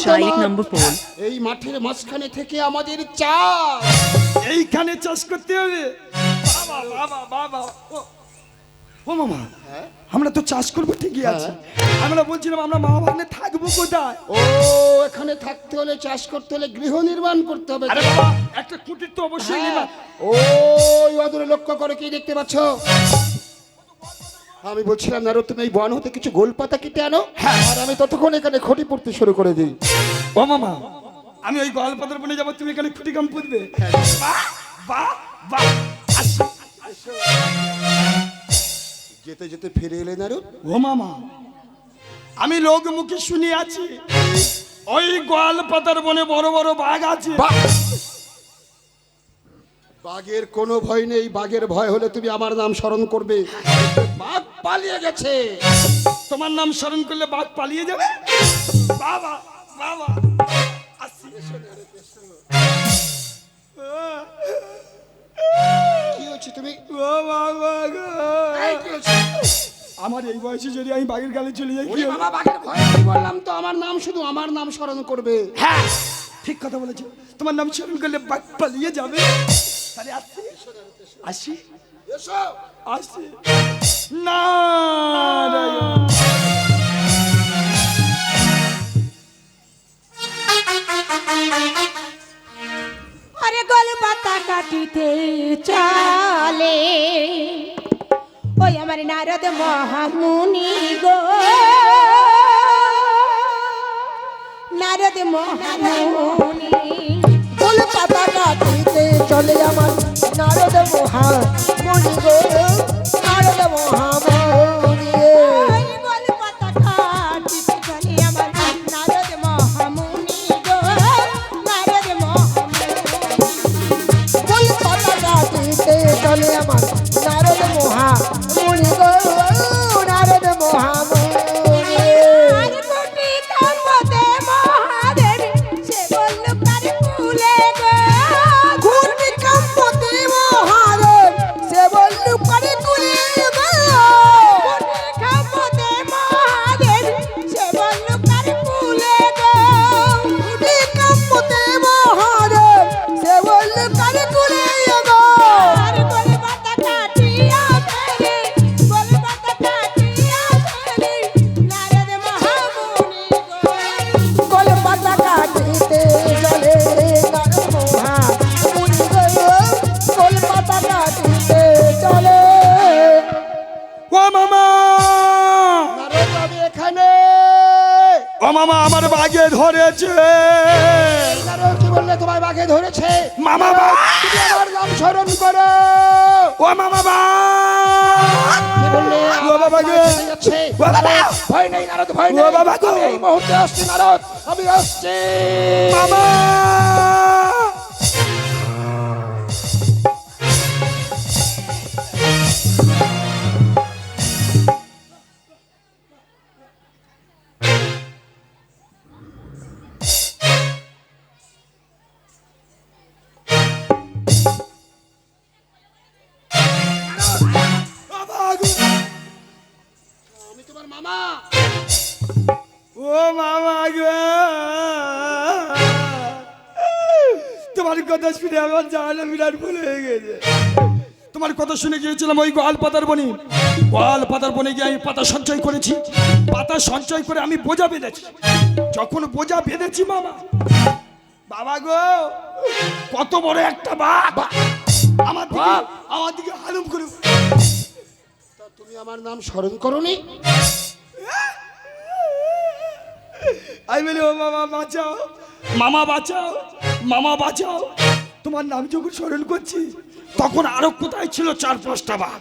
ও এক নম্বর পোল। এই মাঠের মাঝখানে থেকে আমাদের চাষ। এইখানে চাষ করতে হবে। বাবা বাবা বাবা ও, ও মামা আমরা তো চাষ করব ঠিকই আছে। আমরা বলছিলাম আমরা মা ভাগ্নে থাকব কোথায়? ও এখানে থাকতে হলে চাষ করতে হলে গৃহ নির্মাণ করতে হবে। আরে বাবা একটা কুটির তো অবশ্যই ও নিবা অদূরে লক্ষ্য করে কি দেখতে পাচ্ছ? আমি বলছিলাম না তুমি এই বন হতে কিছু গোল পাতা কেটে আনো আর আমি ততক্ষণ এখানে খটি পড়তে শুরু করে দিই। ও মামা আমি ওই গোল পাতার বনে যাব তুমি এখানে খুঁটি কাম পুঁতবে বাহ যেতে যেতে ফিরে এলে না ও মামা আমি লোক মুখে শুনে আছি ওই গোয়াল পাতার বনে বড় বড় বাঘ আছে। বাঘের কোনো ভয় নেই বাঘের ভয় হলে তুমি আমার নাম স্মরণ করবে। বাঘ পালিয়ে গেছে। তোমার নাম স্মরণ করলে বাঘ পালিয়ে যাবে? বাবা বাবা। কি হচ্ছে তুমি? আমার এই বয়সে যদি আমি বাঘের গালে চলে যাই? বাবা বাঘের ভয় বললাম তো আমার নাম শুধু আমার নাম স্মরণ করবে। হ্যাঁ ঠিক কথা বলেছ। তোমার নাম স্মরণ করলে বাঘ পালিয়ে যাবে। তাহলে আসি। এসো আসি না আরে গল পাতা কাটিতে চলে। ওই আমার নারদ মহামুনি গো। নারদ মহামুনি ফুল পাতা কাটিতে চলে আমার ধরেছে। নারদ কি বললে? তোমায় বাঘে ধরেছে। মামা বাঘ। তুমি আমার নাম স্মরণ করো। ও মামা বাঘ। কি বললে? ও বাবা গো। আমার কাছে যাচ্ছে। ও ভয় নেই নারদ ভয় ও বাবা গো। এই মুহূর্তে আসছি নারদ। আমি আসছি মামা। তোমার মামা। ও মামা গো। তোমার কথা শুনে আমার জানা বিরাট ভুল হয়ে গেছে। তোমার কথা শুনে গিয়েছিলাম ওই গোয়াল পাতার বনে। গোয়াল পাতার বনে গিয়ে আমি পাতা সঞ্চয় করেছি। পাতা সঞ্চয় করে আমি বোঝা বেঁধেছি। যখন বোঝা বেঁধেছি মামা বাবা গো কত বড় একটা বাঘ। আমার দিকে আমার দিকে হালুম করে তুমি আমার নাম স্মরণ করনি? আমি বলি ও মামা বাঁচাও। মামা বাঁচাও। মামা বাঁচাও। তোমার নাম যখন স্মরণ করছি তখন আরও কোথায় ছিল চার পাঁচটা বাঘ?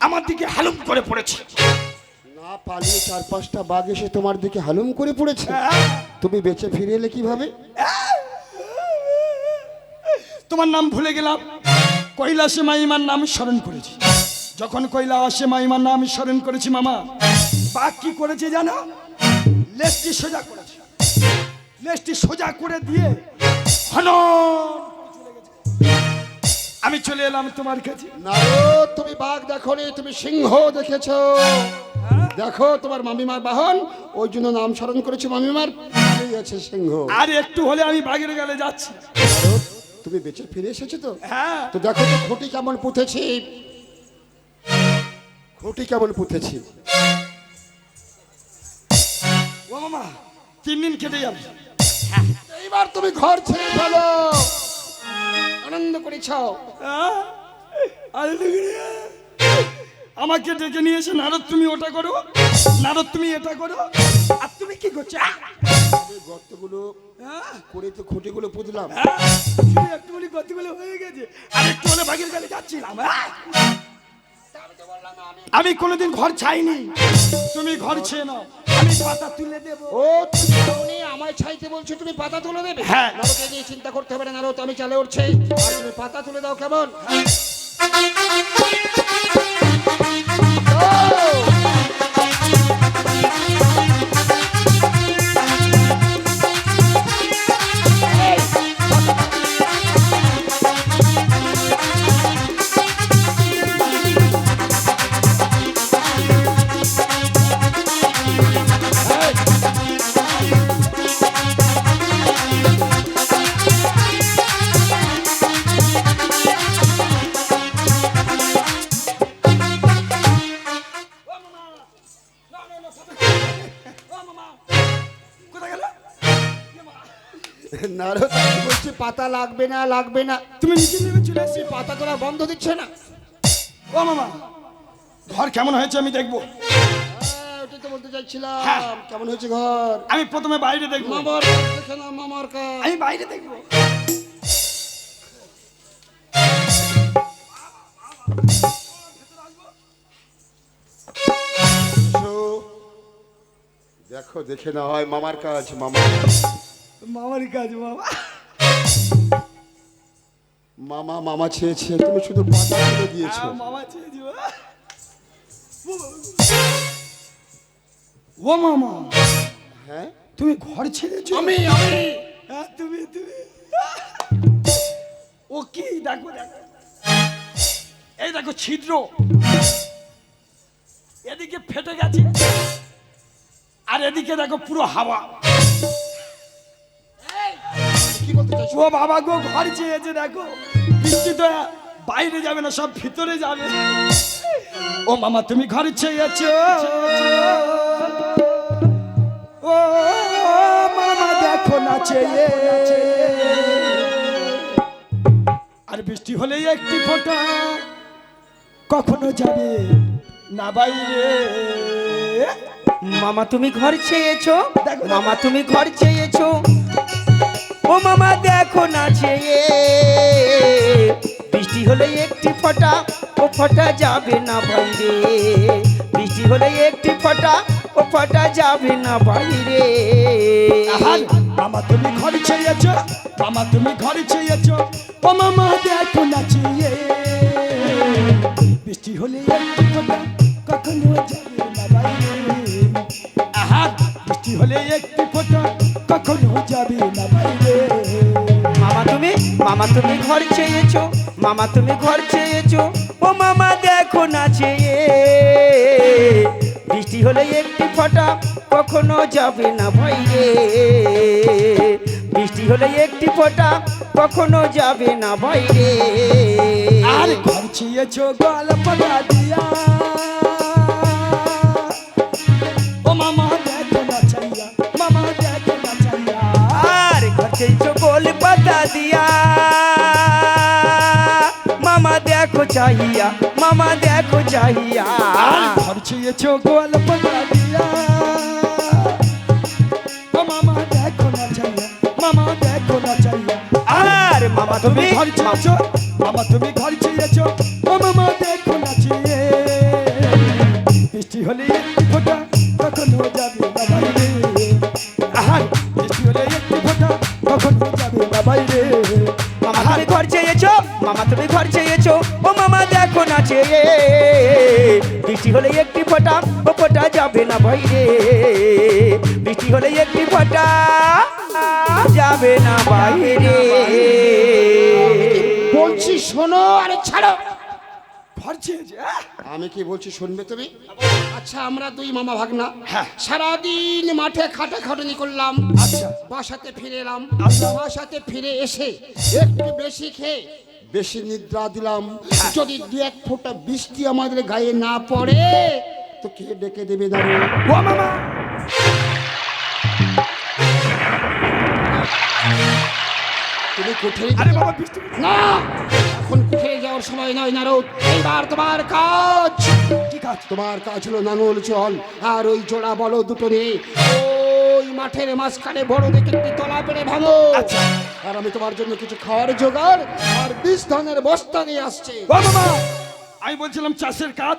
আমার দিকে হালুম করে পড়েছে। না পালিয়ে চার পাঁচটা বাঘ এসে তোমার দিকে হালুম করে পড়েছে? তুমি বেঁচে ফিরে এলে কীভাবে? তোমার নাম ভুলে গেলাম। কৈলাসে মাইমার নাম স্মরণ করেছি। যখন কইলা আসে মাইমার নাম স্মরণ করেছি মামা বাঘ কি করেছে জানো? লেজটি সোজা করেছে। লেজটি সোজা করে দিয়ে হন আমি চলে এলাম তোমার কাছে। নারদ তুমি বাঘ দেখোনি তুমি সিংহ দেখেছ। দেখো তোমার মামিমার বাহন ওই জন্য নাম স্মরণ করেছে মামিমার এই আছে সিংহ। আর একটু হলে আমি বাগের গেলে যাচ্ছি। তুমি বেঁচে ফিরে এসেছ তো? হ্যাঁ। তো দেখো তো খুঁটি কেমন পুঁতেছি। খুঁটি কেমন পুঁতেছি? ও মামা তিন দিন কেটে যাবে এইবার তুমি ঘর ছেড়ে ফেলো। আনন্দ করেছ। আমাকে ডেকে নিয়ে এসে নারদ তুমি ওটা করো। নারদ তুমি এটা করো। আর তুমি কি করছ গর্তগুলো! করে তো খুঁটিগুলো পুঁতলাম! শুধু একটুখানি গতিগুলো হয়ে গেছে। আর একটু হলে বাগের গেলে যাচ্ছিলাম আহ! আমি কোনোদিন ঘর চাইনি তুমি ঘর চেয়ে নাও। আমি পাতা তুলে দেবো। ও তুমি আমায় ছাইতে বলছো তুমি পাতা তুলে দেবে? হ্যাঁ। নরকে নিয়ে চিন্তা করতে হবে না নারদ আমি চলে উঠছি। আর তুমি পাতা তুলে দাও কেমন? কোথায় গেল? নারদ বলছি পাতা লাগবে না লাগবে না। তুমি নিচে নেমে চলে এসছি পাতা তোলা বন্ধ দিচ্ছে না। ও মামা ঘর কেমন হয়েছে আমি দেখব। হ্যাঁ, ওটাই তো বলতে চাইছিলাম হ্যাঁ। কেমন হয়েছে ঘর? আমি প্রথমে বাইরে দেখব। মামার মামার কাজ আমি বাইরে দেখব। দেখো দেখে না হয় মামার কাজ মামা। মামার কাজ মামা। মামা মামা চেয়েছে তুমি শুধু পাতা তুলে দিয়েছ। হ্যাঁ, মামা চেয়েছি ও। ও মামা হ্যাঁ? তুমি ঘর ছেড়েছো? আমি আমি। হ্যাঁ তুমি তুমি। ও কি? দেখো দেখো। এই দেখো ছিদ্র। এদিকে ফেটে গেছে। এদিকে দেখো পুরো হাওয়া। ও বাবা গো ঘর চেয়েছে দেখো। বৃষ্টি তো বাইরে যাবে না সব ভিতরে যাবে। ও মামা তুমি ঘর চেয়েছ? ও মামা দেখো না চেয়ে। আর বৃষ্টি হলে একটি ফোঁটা কখনো যাবে না বাইরে। মামা তুমি ঘর চেয়েছো। মামা তুমি ঘর চেয়েছো? ও মামা দেখো না চেয়ে। বৃষ্টি হলে একটি ফটা ও ফোঁটা যাবে না বাইরে। বৃষ্টি হলে একটি ফোঁটা ও ফোঁটা যাবে না বাইরে। মামা তুমি ঘর চেয়েছ? মামা তুমি ঘর চেয়েছ? ও মামা দেখো না চেয়ে। বৃষ্টি হলে একটু ফোঁটা কখনো হলে একটু ফোঁটা কখনো যাবে না বাইরে? মামা তুমি মামা তুমি ঘর চেয়েছো মামা তুমি ঘর চেয়েছো। ও মামা দেখো না চেয়ে। বৃষ্টি হলে একটি ফোঁটা কখনো যাবে না বাইরে। বৃষ্টি হলে একটি ফোঁটা কখনো যাবে না বাইরে। আর ঘর চেয়েছ গল্প দিয়া। পাতা দিয়া মামা দেখো চাহিয়া মামা দেখো চাহিয়া আর ঘর চেয়েছ গল্প দিয়া মামা দেখো না চাইয়া মামা দেখো না চাইয়া আর মামা তুমি তুমি ঘর চেয়েছ মামা তুমি ঘর না বাইরে বৃষ্টি হলে একটি ফোঁটা যাবে না বাইরে বলছি শোনো আরে ছাড়ো আমি কি বলছি শুনবে তুমি আচ্ছা আমরা দুই মামা ভাগনা হ্যাঁ। সারাদিন মাঠে খাটা খাটুনি করলাম আচ্ছা। বাসাতে ফিরে এলাম আচ্ছা। বাসাতে ফিরে এসে একটু বেশি খেয়ে বেশি নিদ্রা দিলাম হ্যাঁ। যদি দু এক ফোঁটা বৃষ্টি আমাদের গায়ে না পড়ে তো কে ডেকে দেবে দাঁড়িয়ে ও মামা! তুমি কোঠে আরে বাবা বৃষ্টি না! এখন কোঠে যাওয়ার সময় নয় নারদ। এইবার তোমার কাজ। কি কাজ? তোমার কাজ হলো নাঙল জল আর ওই জোড়া বলো দুটো নিয়ে ওই মাঠের মাঝখানে বড় দেখে একটি তলা পেড়ে ভাঙো। আচ্ছা। আর আমি তোমার জন্য কিছু খাওয়ার জোগাড় আর বিষ ধানের বস্তা নিয়ে আসছে। আমি বলছিলাম চাষের কাজ।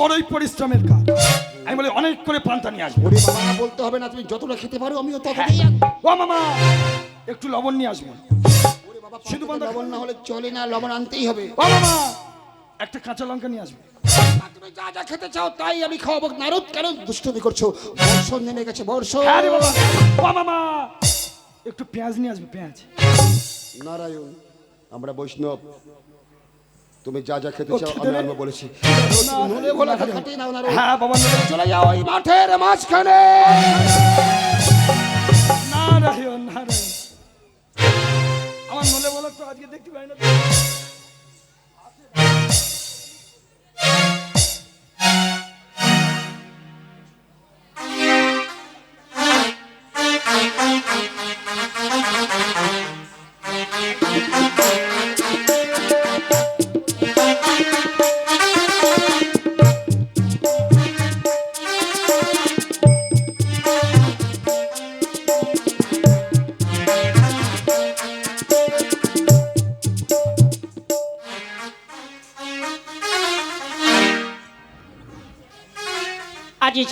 বড়ই পরিশ্রমের কাজ। আমি বলি অনেক করে পান্তা নিয়ে আসব। বলতে হবে না তুমি যতটা খেতে পারো আমিও হ্যাঁ। ততটাই ও মামা একটু লবণ নিয়ে আসব। ওরে বাবা শুধু লবণ না হলে চলে না লবণ আনতেই হবে। ও মামা একটা কাঁচা লঙ্কা নিয়ে আসব। তুমি যা যা খেতে চাও তাই আমি খাওয়াবো। নারদ কেন দুষ্টুমি করছ? বর্ষণ নেমে গেছে বর্ষণ। আরে বাবা। ও মামা একটু পেঁয়াজ নিয়ে আসবে পেঁয়াজ। নারায়ণ আমরা বৈষ্ণব। তুমি যা যা খেতে চাও আমি আনব বলেছি। খাটি হ্যাঁ বাবা চলে যাও ওই মাঠের মাঝখানে। না আমার মনে বলো তো আজকে দেখতে পাই না।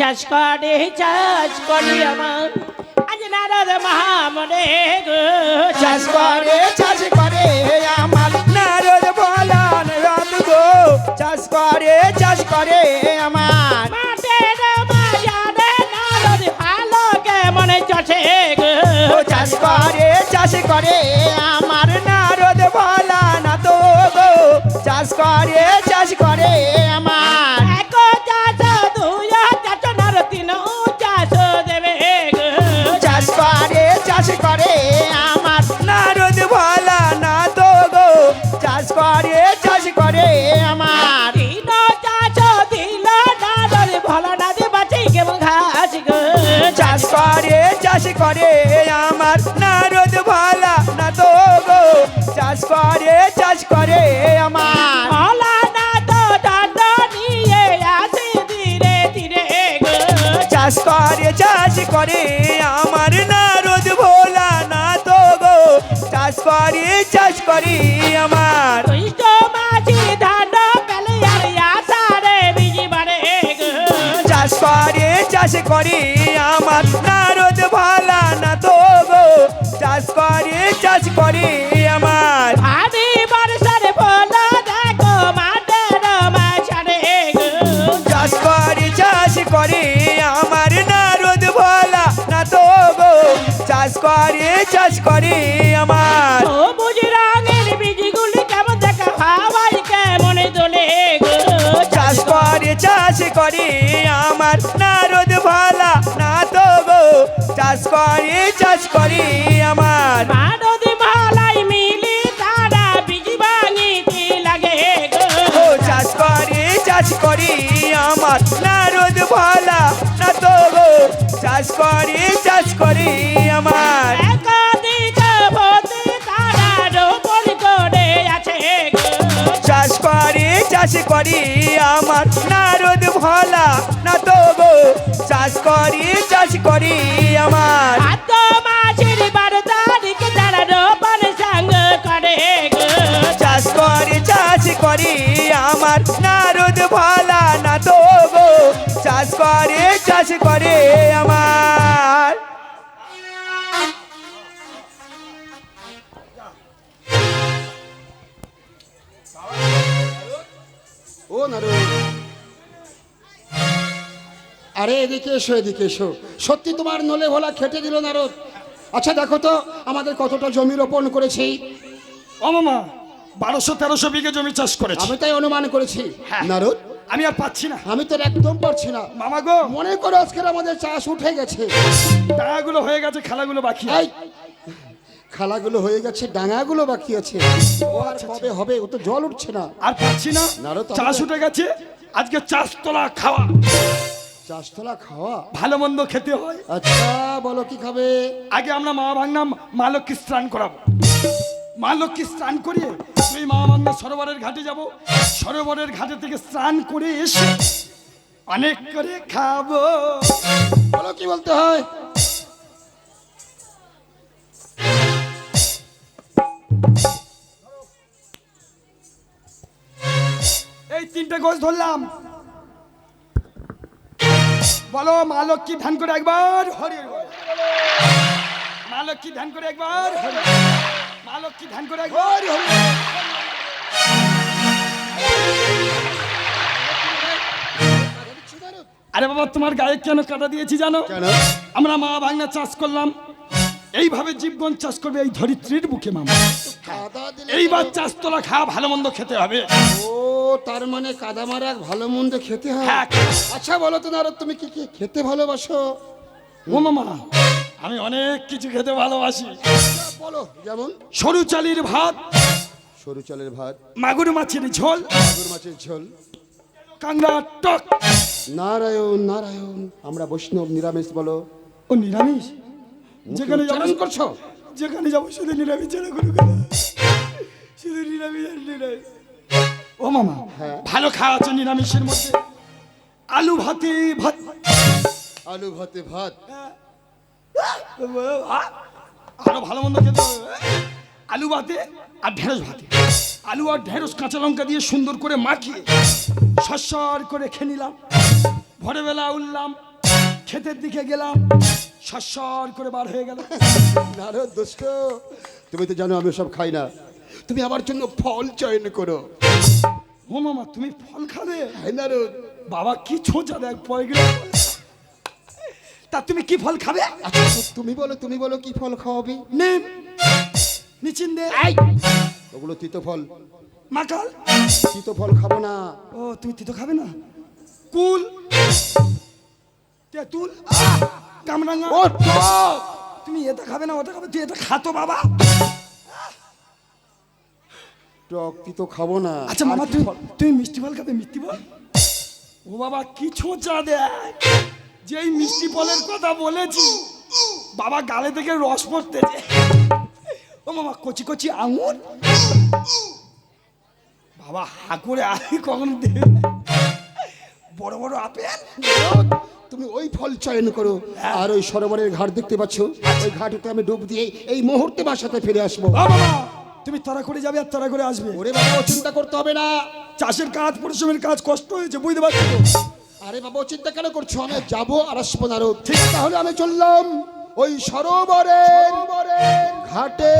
চাষ করে, চাষ করি আমার। আজ নারদ মহামনে গো, চাষ করে চাষ করে আমার। নারদ বলান রাত গো, চাষ করে চাষ করে আমার। চষে করে, চাষ করে আমার। না তো গো, চাষ করে চাষ করে করে চাষ করে আমার। না তো নিয়ে আসি ধীরে ধীরে গো। চাষ করে চাষ করে আমার নারদ ভোলা না তো গো। চাষ করে চাষ করে আমার। চাষ করে চাষ করে আমার নারদ ভালা না তো গো। চাষ করে চাষ করে আমার। চাষ করে আমার। সবুজ রঙের বীজগুলি কেমন দেখা হাওয়াই কেমন দোলে চাষ করে চাষ করে আমার। নারদ ভোলা না তো গো। চাষ করে চাষ করে আমার। ও চাষ করে আমার। নারদ ভোলা না তো গো। চাষ করে চাষ করে আমার। চাষ করি আমার। না নারদ ভোলা না তো গো চাষ করি চাষ করি আমার। মাছের বার তারিখ তারা রোপণ সঙ্গ করে চাষ করে চাষ করে আমার। নারদ ভোলা না তো গো চাষ করে চাষ করে আমার। আরে এদিকে এসো এদিকে এসো। সত্যি তোমার নলে ভোলা খেটে দিল নারদ। আচ্ছা দেখো তো আমাদের কতটা জমি রোপণ করেছি। ও মামা বারোশো তেরোশো বিঘে জমি চাষ করেছি। আমি তাই অনুমান করেছি। নারদ? আমি আর পাচ্ছি না। আমি তোর একদম পারছি না। মামা গো। মনে করো আজকের আমাদের চাষ উঠে গেছে। ডাঙাগুলো হয়ে গেছে খেলাগুলো বাকি খালাগুলো হয়ে গেছে ডাঙাগুলো বাকি আছে। ও আর কবে হবে? ও তো জল উঠছে না। আর পাচ্ছি না। নারদ, চাষ উঠে গেছে। আজকে চাষ তোলা খাওয়া। চাষতলা খাওয়া? ভালো মন্দ খেতে হয়। আচ্ছা বলো কি খাবে? আগে আমরা মা ভাঙনা মা লক্ষ্মী স্নান করাবো। মা লক্ষ্মী স্নান করিয়ে ওই মা ভাঙনা সরোবরের ঘাটে যাব। সরোবরের ঘাটে থেকে স্নান করে এসে অনেক করে খাব। বলো কি বলতে হয়? এই তিনটে গোছ ধরলাম। বলো মা লক্ষ্মী ধ্যান করে একবার হরি মা লক্ষ্মী ধ্যান করে একবার হরি। মা লক্ষ্মী ধ্যান করে একবার হরি। আরে বাবা তোমার গায়ে কেন কাটা দিয়েছি জানো? আমরা মা ভাঙনা চাষ করলাম। এইভাবে জীবগণ চাষ করবে এই ধরিত্রীর বুকে মামা। এইবার চাষ তোলা খাওয়া ভালো মন্দ খেতে হবে। ও তার মানে কাদামার এক ভালো মন্দ খেতে হয়। হ্যাঁ। আচ্ছা বলো তো নারদ তুমি কি কি খেতে ভালোবাসো? ও মামা আমি অনেক কিছু খেতে ভালোবাসি। বলো। যেমন? সরু চালির ভাত। সরু চালের ভাত। মাগুর মাছের ঝোল। মাগুর মাছের ঝোল। কাংড়া টক। নারায়ণ নারায়ণ আমরা বৈষ্ণব নিরামিষ বলো। ও নিরামিষ? যেখানে যাব উচ্চারণ করছ? যেখানে যাব শুধু নিরামিষ ছাড়া কোনো শুধু নিরামিষ আর নিরামিষ। ও মামা হ্যাঁ। ভালো খাওয়া আছে নিরামিষের মধ্যে? আলু ভাতে ভাত। আলু ভাতে ভাত। আরও ভালো মন্দ খেতে আলু ভাতে আর ঢেঁড়স ভাতে। আলু আর ঢেঁড়স কাঁচা লঙ্কা দিয়ে সুন্দর করে মাখিয়ে সস্বর করে খেয়ে নিলাম। ভোরবেলা উঠলাম ক্ষেতের দিকে গেলাম সস্বর করে বার হয়ে গেল দোস্ত তুমি তো জানো আমি সব খাই না। তুমি আমার জন্য ফল চয়ন করো। ও মামা তুমি ফল খাবে? নারদ বাবা কি ছোঁচা দেখ পয় গেলে তা তুমি কি ফল খাবে? আচ্ছা তুমি বলো তুমি বলো কি ফল খাওয়াবি? নেম নিচিন্দে ওগুলো তিতো ফল। মাকাল? তিতো ফল খাব না। ও তুমি তিতো খাবে না? কুল? তেঁতুল? কামরাঙ্গা ও! তুমি এটা খাবে না ওটা খাবে তুই এটা খাতো বাবা। টক তিতো খাব না। আচ্ছা মামা তুই তুমি মিষ্টি ফল খাবে মিষ্টি ফল? ও বাবা কি ছোঁচা দেখ। যেই মিষ্টি ফলের কথা বলেছি বাবা গালে থেকে রস পড়তেছে। ও মামা কচি কচি আঙুর? বাবা হা করে আমি কখন দেবে? বড় বড় আপেল? তুমি ওই ফল চয়ন করো। আর ওই সরোবরের ঘাট দেখতে পাচ্ছ? ওই ঘাটেতে আমি ডুব দিয়ে এই মুহূর্তে বাসাতে ফিরে আসব। বাবা। তুমি তারা করে যাবে আর তারা করে আসবে। ওরে বাবা ও চিন্তা করতে হবে না। চাষের কাজ পরিশ্রমের কাজ কষ্ট হয়েছে বুঝতে পারছ? আরে বাবা ও চিন্তা কেন করছ? আমি যাব আর আসব না। ঠিক তাহলে আমি চললাম ওই সরোবরের ঘাটে।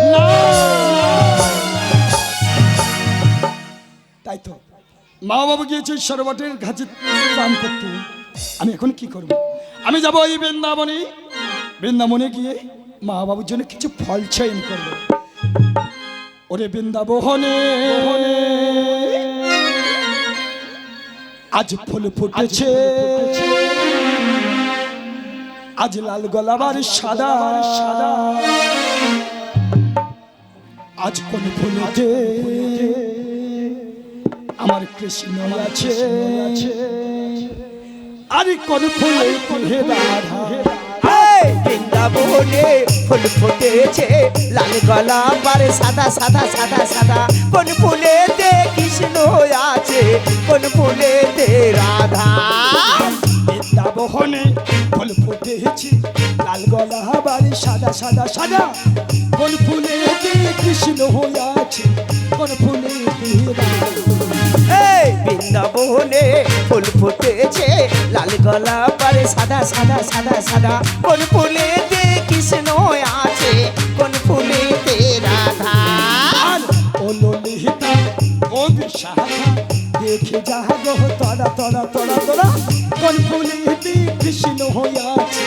তাই তো। মা বাবা গিয়েছে সরবটের ঘাটে স্নান করতে। আমি এখন কি করব? আমি যাব ওই বৃন্দাবনে। বৃন্দাবনে গিয়ে মা বাবুর জন্য কিছু ফল চয়ন করব। ওরে বৃন্দাবনে। আজ ফুল ফুটেছে। আজ লাল গোলাবার সাদা। সাদা আজ কোন ফুলেতে আমার কৃষ্ণ আছে। আরে কোন ফুলে হে রাধা বৃন্দাবনে ফুল ফুটেছে, লাল গলা পারে সাদা সাদা সাদা সাদা। কোন ফুলেতে কৃষ্ণ আছে, কোন ফুলেতে রাধা। বৃন্দাবনে ফুল ফুটেছে লাল গলা বাড়ি সাদা সাদা সাদা। কোন ফুলে কৃষ্ণ হইয়াছে কোন ফুলে বৃন্দাবনে ফুল ফুটেছে লাল গলা পারে সাদা সাদা সাদা সাদা। কোন ফুলেতে কৃষ্ণ আছে কোন ফুলেতে রাধা। ও ললিতা ও বিশাখা দেখে যাহা গো তরা তরা তরা তরা কোন ফুলে কৃষ্ণ হইয়াছে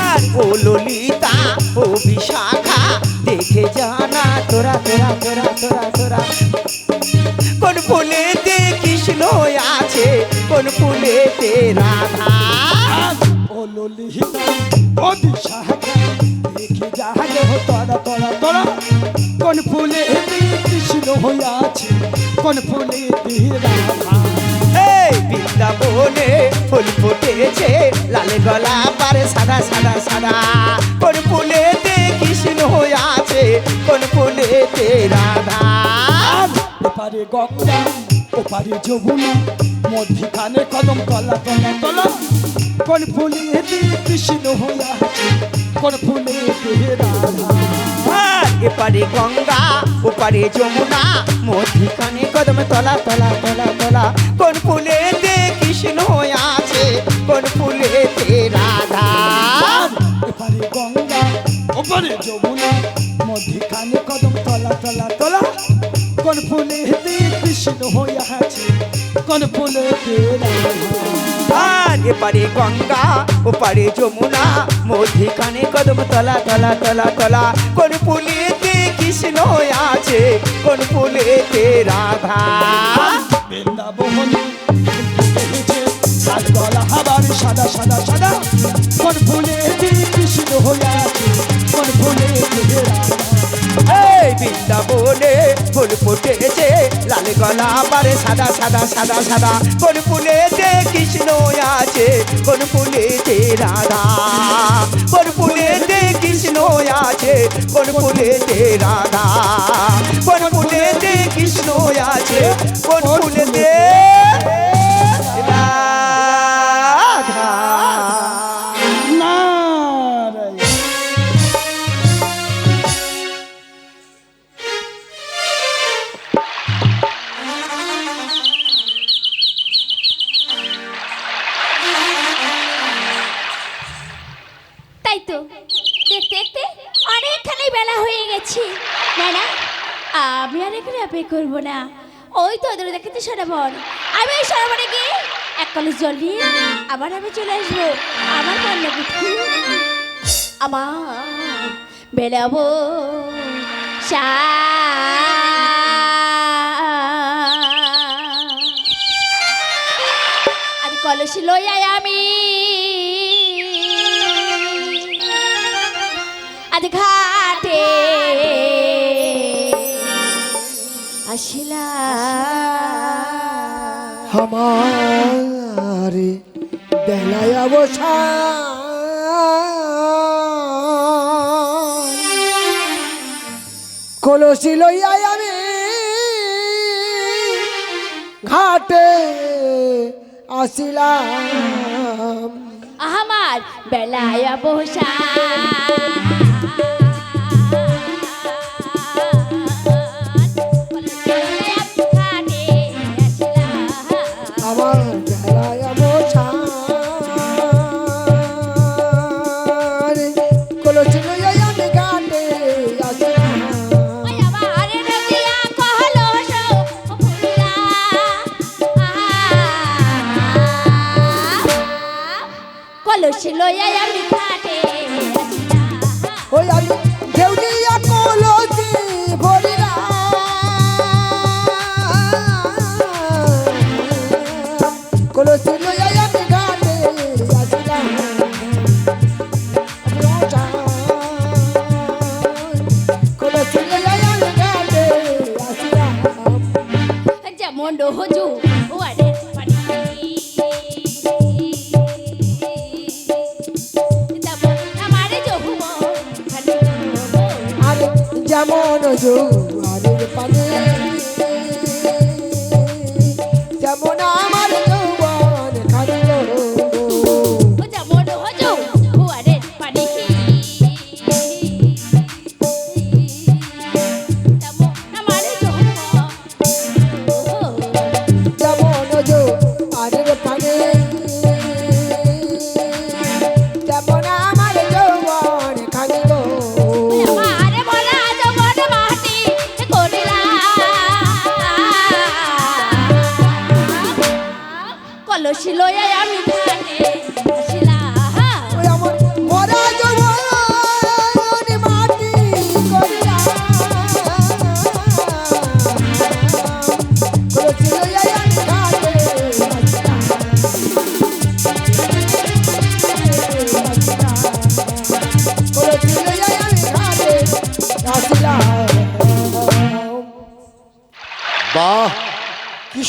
আর ও ললিতা ও বিশাখা দেখে জানা তোরা তোরা তোরা তোরা তোরা। কোন ফুলেতে কৃষ্ণ আছে কোন ফুলেতে রাধা। ও ললিতা ও দিশাহারা দেখে হো তোরা তোরা তোরা। কোন ফুলে কৃষ্ণ হইয়াছে কোন ফুলে রাধা। এই বৃন্দাবনে ফুল ফুটেছে লাল গলা পারে সাদা সাদা সাদা। কোন ফুলেতে কৃষ্ণ আছে কোন ফুলেতে রাধা। ওপারে গঙ্গা ওপারে যমুনা মধ্যখানে কদম তলা তলা তলা। কোন ফুলে কৃষ্ণ হইয়াছে কোন ফুলে রাধা। আর এপারে গঙ্গা ওপারে যমুনা মধ্যখানে কদম তলা তলা তলা তলা। যমুনা মধ্যখানে কদম তলা তলা তলা। কোন ফুলে কৃষ্ণ হইয়াছে কোন ফুলে আর এপারে গঙ্গা ওপারে যমুনা মধ্যখানে কদম তলা তলা তলা তলা। কোন ফুলেতে কৃষ্ণ আছে কোন ফুলেতে রাধা। বৃন্দাবনে হাবার সাদা সাদা সাদা। কোন ফুলে কৃষ্ণ ফুলে রাধা এই বৃন্দাবনে ফুল ফুটেছে, লাল গলা পারে সাদা সাদা সাদা সাদা। কোন ফুলেতে কৃষ্ণ আছে, কোন ফুলেতে রাধা। কোন ফুলেতে কৃষ্ণ আছে, কোন ফুলেতে রাধা। কোন ফুলেতে কৃষ্ণ আছে, কোন ফুলেতে এখানে করব না। ওই তো ওদের দেখাতে সরাবন আমি ওই সরাবনে গিয়ে এক কলেজ জল নিয়ে আবার আমি চলে আসব। আমার পান্না পিঠু আমার বেলাবো সা কলসি লইয়াই আমি আসিলা। আমার বেলায় অবসান কলসি লইয়াই আমি ঘাটে আসিলাম। আমার বেলায় বসা কলসি লইয়াই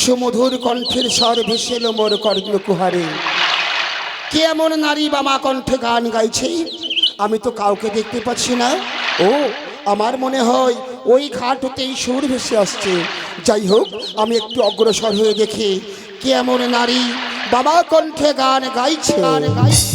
সুমধুর কণ্ঠের স্বর ভেসেল মোর কর্ণ কুহারে কে এমন নারী বামা কণ্ঠে গান গাইছে? আমি তো কাউকে দেখতে পাচ্ছি না। ও, আমার মনে হয় ওই ঘাট হতেই সুর ভেসে আসছে। যাই হোক, আমি একটু অগ্রসর হয়ে দেখি কে এমন নারী বাবা কণ্ঠে গান গাইছে গান গাইছে।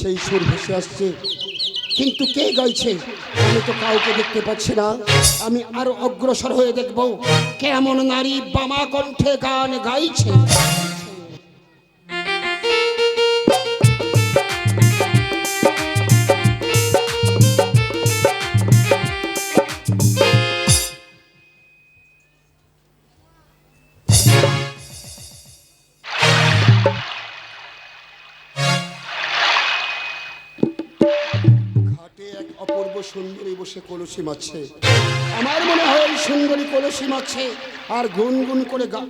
সেই সুর ভেসে আসছে। কিন্তু কে গাইছে? আমি তো কাউকে দেখতে পাচ্ছি না। আমি আরও অগ্রসর হয়ে দেখব কেমন নারী বামা কণ্ঠে গান গাইছে। সুন্দরী বসে কলসি মারছে। আমার মনে হয় সুন্দরী কলসি মারছে, আর গুনগুন করে গা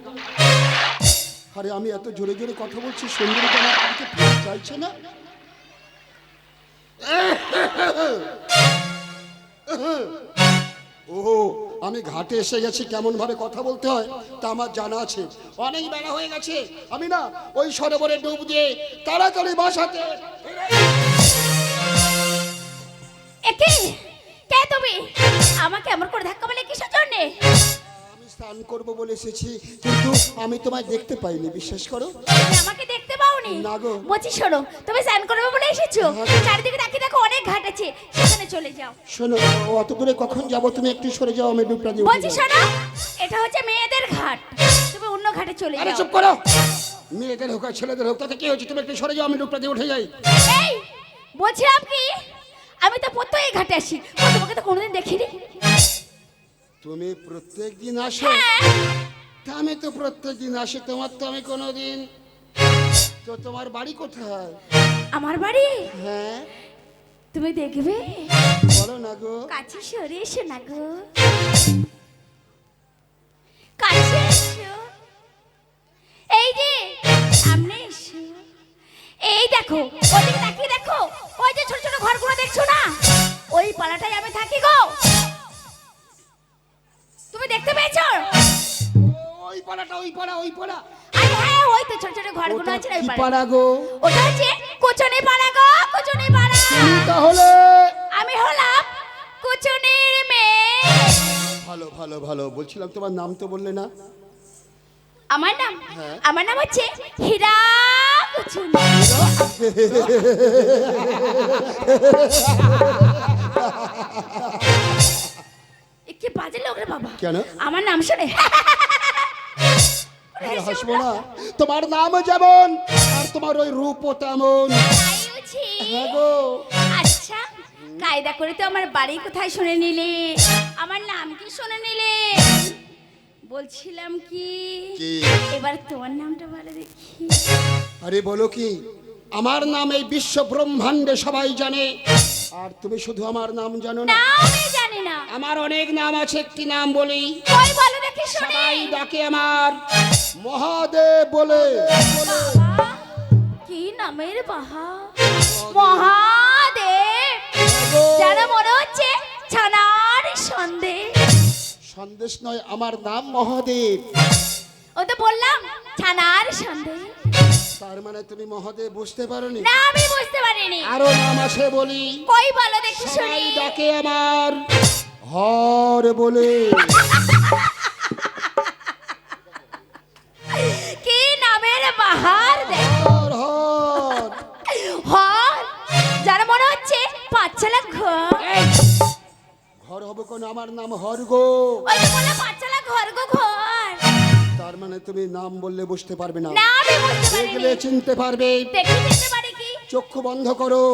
আরে আমি এত জোরে জোরে কথা বলছি, সুন্দরী কেন আমাকে ফিরে চাইছে না? ও আমি ঘাটে এসে গেছি কেমন ভাবে কথা বলতে হয় তা আমার জানা আছে। অনেক বেলা হয়ে গেছে, আমি না ওই সরোবরে ডুব দিয়ে তাড়াতাড়ি বাসাতে একে কে? তুমি? আমাকে এমন করে ধাক্কা মারলে কিসের জন্যে? আমি স্নান করব বলে এসেছি কিন্তু আমি তোমায় দেখতে পাইনি বিশ্বাস করো। তুমি আমাকে দেখতে পাওনি? না গো। বলছি শোনো তুমি স্নান করবে বলে এসেছ? হ্যাঁ চারিদিকে তাকিয়ে দেখো অনেক ঘাট আছে সেখানে চলে যাও। শোনো অত দূরে কখন যাব? তুমি একটু সরে যাও আমি ডুবটা দিয়ে উঠে বলছি শোনো এটা হচ্ছে মেয়েদের ঘাট। তুমি অন্য ঘাটে চলে আরে যাও। চুপ করো। মেয়েদের হোক আর ছেলেদের হোক তাতে কি হচ্ছে তুমি একটু সরে যাও আমি ডুবটা দিয়ে উঠে যাই। এই বলছিলাম কি? আমি তো প্রত্যেক ঘাটে আসি। তোমাকে তো কোনোদিন দেখিনি? তুমি প্রত্যেক দিন আসো। হ্যাঁ। আমি তো প্রত্যেক দিন আসি তোমার তো আমি কোনোদিন। তো তোমার বাড়ি কোথায়? আমার বাড়ি? হ্যাঁ। তুমি দেখবে? বলো না গো। কাছে সরে এসো না গো। কাছে এসো। এই যে সামনে এসো। এই দেখো ওদিকে তাকিয়ে দেখো। ওই যে ছোট ছোট ঘরগুলো দেখছ না? ওই পালাটাই আমি থাকি গো। তুমি দেখতে পেয়েছ? ওই পালাটা ওই পাড়া ওই পাড়া। আরে হ্যাঁ ওই তো ছোট ছোট ঘরগুলো আছে ওই। পাড়া গো? ওটা হচ্ছে কুচনি পাড়া গো কুচনি তুমি তাহলে? আমি হলাম কুচনির মেয়ে। ভালো ভালো ভালো। বলছিলাম তোমার নাম তো বললে না। আমার নাম? হ্যাঁ। আমার নাম হচ্ছে হীরা। কুচুনি কি বাজে লোক রে বাবা। কেন? আমার নাম শুনে। হাসবো না। তোমার নাম যেমন আর তোমার ওই রূপও তেমন। হ্যাঁ আচ্ছা কায়দা করে তো আমার বাড়ি কোথায় শুনে নিলে? আমার নাম কি শুনে নিলে? বলছিলাম কি? কি? এবার তোমার নামটা বলে দেখি। আরে বলো কি আমার নাম এই বিশ্ব ব্রহ্মাণ্ডে সবাই জানে। আর তুমি শুধু আমার নাম জানো না। না আমি জানি না। আমার অনেক নাম আছে একটি নাম বলি। কই বলো দেখি শুনি। সবাই ডাকে আমার। মহাদেব বলে। বাবা, কি নামের বাহা? মহাদেব। যেন মনে হচ্ছে ছানার সন্দেশ। সন্দেশ নয় আমার নাম মহাদেব। ও তো বললাম ছানার সন্দেশ। তার মানে তুমি মহাদেব বুঝতে পারোনি? না আমি বুঝতে পারিনি। আরও নাম আছে বলি। কই বলো দেখি শুনি। ডাকে আমার। হর বলে। ঘর হবে কোন আমার নাম হর্গ। তার মানে তুমি নাম বললে বুঝতে পারবে না। দেখলে চিনতে পারবে। চক্ষু বন্ধ করো।